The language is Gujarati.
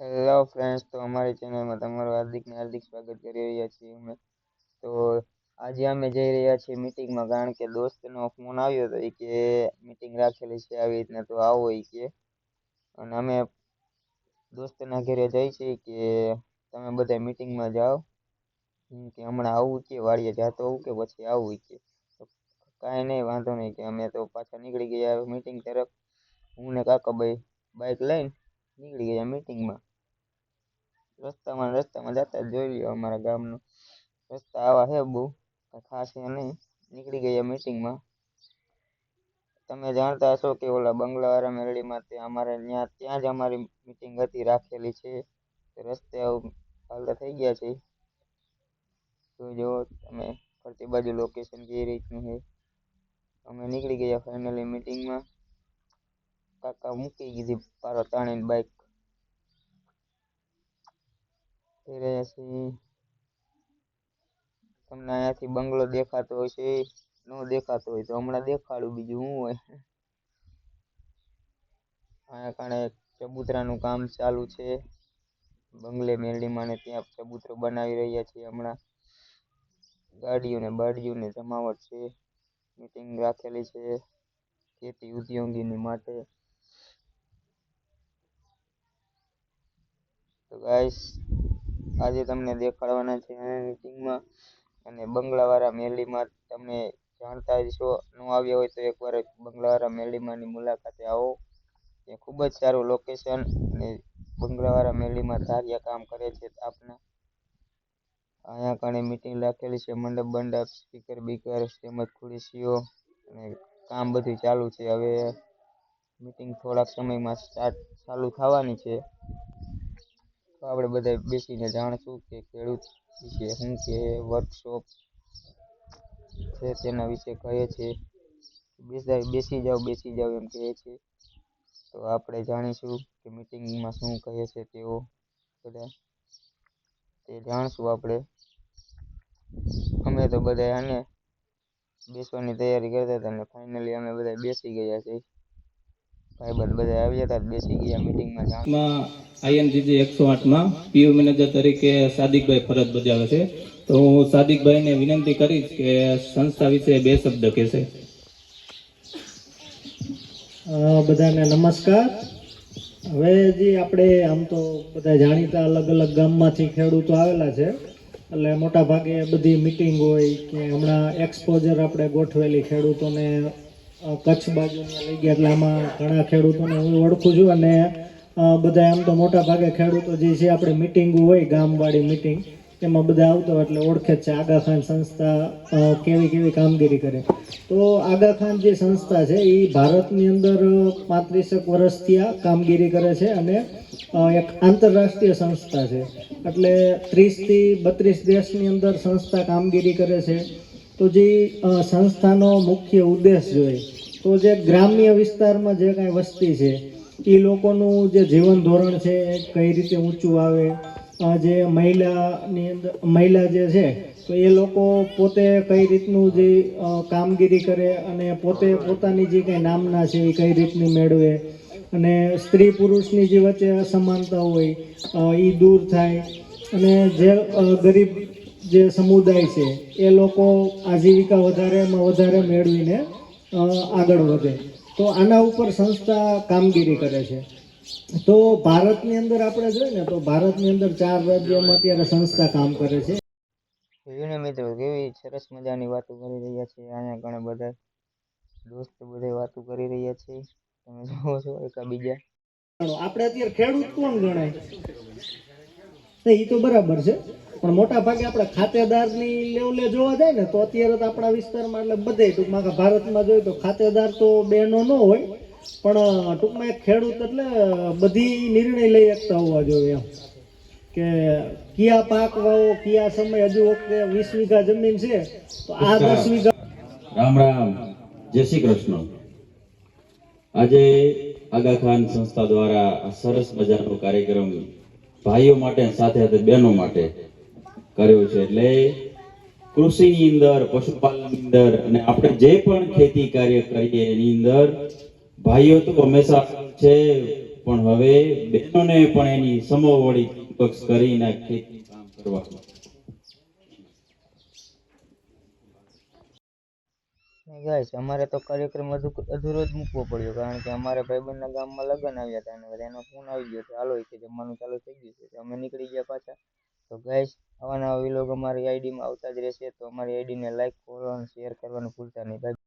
હેલો ફ્રેન્ડ્સ તો અમારી ચેનલમાં તમારું હાર્દિક ને હાર્દિક સ્વાગત કરી રહ્યા છીએ અમે તો આજે અમે જઈ રહ્યા છીએ મીટિંગમાં કારણ કે દોસ્તનો ફોન આવ્યો હતો એ કે મીટિંગ રાખેલી છે આવી રીતના તો આવો એ કે અને અમે દોસ્તના ઘરે જઈ છીએ કે તમે બધા મીટિંગમાં જાઓ એમ કે હમણાં આવું કે, વાડીએ જાતો હોઉં કે, પછી આવું ઈ કે। તો કાંઈ નહીં, વાંધો નહીં કે, અમે તો પાછા નીકળી ગયા મીટિંગ તરફ. હું ને કાકાભાઈ બાઇક લઈને નીકળી ગયા મીટિંગમાં રસ્તામાં રસ્તામાં જતા જ જોઈ લ્યો અમારા ગામનો. રસ્તા આવા છે બહુ ખાસ એ નહીં. નીકળી ગયા મિટિંગમાં તમે જાણતા હશો કે ઓલા બંગલાવાળા મેરડીમાં તે અમારે ત્યાં ત્યાં જ અમારી મીટિંગ હતી, રાખેલી છે. રસ્તે આવું હાલતા થઈ ગયા છે. જોઈ જુઓ તમે ફરતી બાજુ લોકેશન કઈ રીતનું છે. અમે નીકળી ગયા ફાઇનલી મીટિંગમાં કાકા મૂકી દીધી પારો, તાણીને બાઇક જઈ રહ્યા છીએ તમને અહીંયાથી બંગલો દેખાતો હશે ન દેખાતો હોય તો હમણાં દેખાડું બીજું શું હોય. અહીંયા કાણે ચબૂતરાનું કામ ચાલુ છે. બંગલે મેરડીમાં ને ત્યાં ચબૂતરો બનાવી રહ્યા છીએ હમણાં. ગાડીઓને બાડીઓને જમાવટ છે, મીટિંગ રાખેલી છે, ખેતી ઉદ્યોગીની માટે. તો ગાઈસ આજે તમને દેખાડવાના છે મીટિંગમાં અને બંગલાવાળા મેરડીમાં તમે જાણતા જ છો, ન આવ્યા હોય તો એકવાર બંગલાવાળા મેરડીમાંની મુલાકાતે આવો. ત્યાં ખૂબ જ સારું લોકેશન અને બંગલાવાળા મેરડીમાં ધાર્યા કામ કરે છે આપના. અહીંયા કણે મીટિંગ રાખેલી છે, મંડપ, બંડપ સ્પીકર બીકર, તેમજ ખુરશીઓ અને કામ બધું ચાલુ છે. હવે મીટિંગ થોડાક સમયમાં સ્ટાર્ટ ચાલુ થવાની છે. તો આપણે બધા બેસીને જાણશું કે ખેડૂત વિશે શું કે વર્કશોપ છે તેના વિશે કહે છે. બેસા બેસી જાઓ બેસી જાઓ એમ કહે છે. તો આપણે જાણીશું કે મીટિંગમાં શું કહે છે તેઓ બધા તે જાણશું આપણે. અમે તો બધા આને બેસવાની તૈયારી કરતા હતા ને ફાઇનલી અમે બધા બેસી ગયા છે ભાઈબંધ બધા આવ્યા હતા બેસી ગયા મીટિંગમાં જાણ આઈએનજીજી એકસો આઠમાં પીયુ મેનેજર તરીકે સાદિકભાઈ ફરજ બજાવે છે. તો હું સાદિકભાઈને વિનંતી કરીશ કે સંસ્થા વિશે બે શબ્દ કહેશે. બધાને નમસ્કાર. હવે જે આપણે આમ તો બધા જાણીતા અલગ અલગ ગામમાંથી ખેડૂતો આવેલા છે એટલે મોટા ભાગે બધી મિટિંગ હોય કે હમણાં એક્સપોઝર આપણે ગોઠવેલી ખેડૂતોને કચ્છ બાજુ લઈ ગયા એટલે આમાં ઘણા ખેડૂતોને હું ઓળખું છું અને બધા આમ તો મોટા ભાગે ખેડૂતો જે છે આપણે મિટિંગ હોય, ગામવાળી મિટિંગ એમાં બધા આવતો એટલે ઓળખે જ છે. આગા ખાન સંસ્થા કેવી કેવી કામગીરી કરે. તો આગા ખાન જે સંસ્થા છે એ ભારતની અંદર પાંત્રીસેક વર્ષથી આ કામગીરી કરે છે અને એક આંતરરાષ્ટ્રીય સંસ્થા છે. એટલે ત્રીસથી બત્રીસ દેશની અંદર સંસ્થા કામગીરી કરે છે. તો જે સંસ્થાનો મુખ્ય ઉદ્દેશ જોઈએ, તો જે ગ્રામ્ય વિસ્તારમાં જે કાંઈ વસ્તી છે, એ લોકોનું જે જીવન ધોરણ છે કઈ રીતે ઊંચું આવે જે મહિલાની અંદર, મહિલા જે છે, તો એ લોકો પોતે કઈ રીતનું જે કામગીરી કરે અને પોતે પોતાની જે કંઈ નામના છે, એ કઈ રીતની મેળવે, અને સ્ત્રી પુરુષની જે વચ્ચે અસમાનતા હોય એ દૂર થાય, અને જે ગરીબ જે સમુદાય છે એ લોકો આજીવિકા વધારેમાં વધારે મેળવીને આગળ વધે. તો આના ઉપર સંસ્થા કામગીરી કરે છે. તો ભારતની અંદર આપણે જોઈએ ને તો ભારતની અંદર ચાર રાજ્યોમાં અત્યારે સંસ્થા કામ કરે છે. જોયું મિત્રો કેવી સરસ મજાની વાતો કરી રહ્યા છે. અહીંયા ઘણા બધા દોસ્તો બધા વાતો કરી રહ્યા છે. તમે જોવો છો એકાબીજા આપણે અત્યારે ખેડૂત કોણ ગણાય? એ તો બરાબર છે. પણ મોટા ભાગે આપણે ખાતેદારની લેવલે જોવા જાય ને તો અત્યારે તો આપણા વિસ્તારમાં એટલે બધે ટૂંકમાં ભારતમાં જોઈએ તો ખાતેદાર તો બેનો ન હોય પણ ટૂંકમાં એક ખેડૂત એટલે બધી નિર્ણય લઈ શકતા હોવા જોઈએ એમ. કે કયા પાક વાવો કયા સમય હજુ વખતે વીસ વીઘા જમીન છે તો આ દસ વીઘા રામ રામ. જય શ્રી કૃષ્ણ. આજે આગા ખાન સંસ્થા દ્વારા સરસ મજાનો કાર્યક્રમ ભાઈઓ માટે સાથે સાથે બહેનો માટે કર્યો છે એટલે કૃષિની અંદર, પશુપાલનની અંદર અને આપણે જે પણ ખેતી કાર્ય કરીએ એની અંદર ભાઈઓ તો હંમેશા છે, પણ હવે બહેનોને પણ એની સમોવડી પક્ષ કરીને ખેતી કામ કરવા. ગાઈસ અમારે તો કાર્યક્રમ અધુ, અધૂરો જ મૂકવો પડ્યો, કારણ કે અમારે ભાઈબંધના ગામમાં લગ્ન આવ્યા હતા અને એનો ફોન આવી ગયો કે હાલો કે જમવાનું ચાલુ થઈ ગયું છે. અમે નીકળી ગયા પાછા. તો ગાઈસ આવા નવા વિલોગ અમારી આઈડીમાં આવતા જ રહેશે. તો અમારી આઈડીને લાઈક ફોલો અને શેર કરવાનું ભૂલતા નહીં.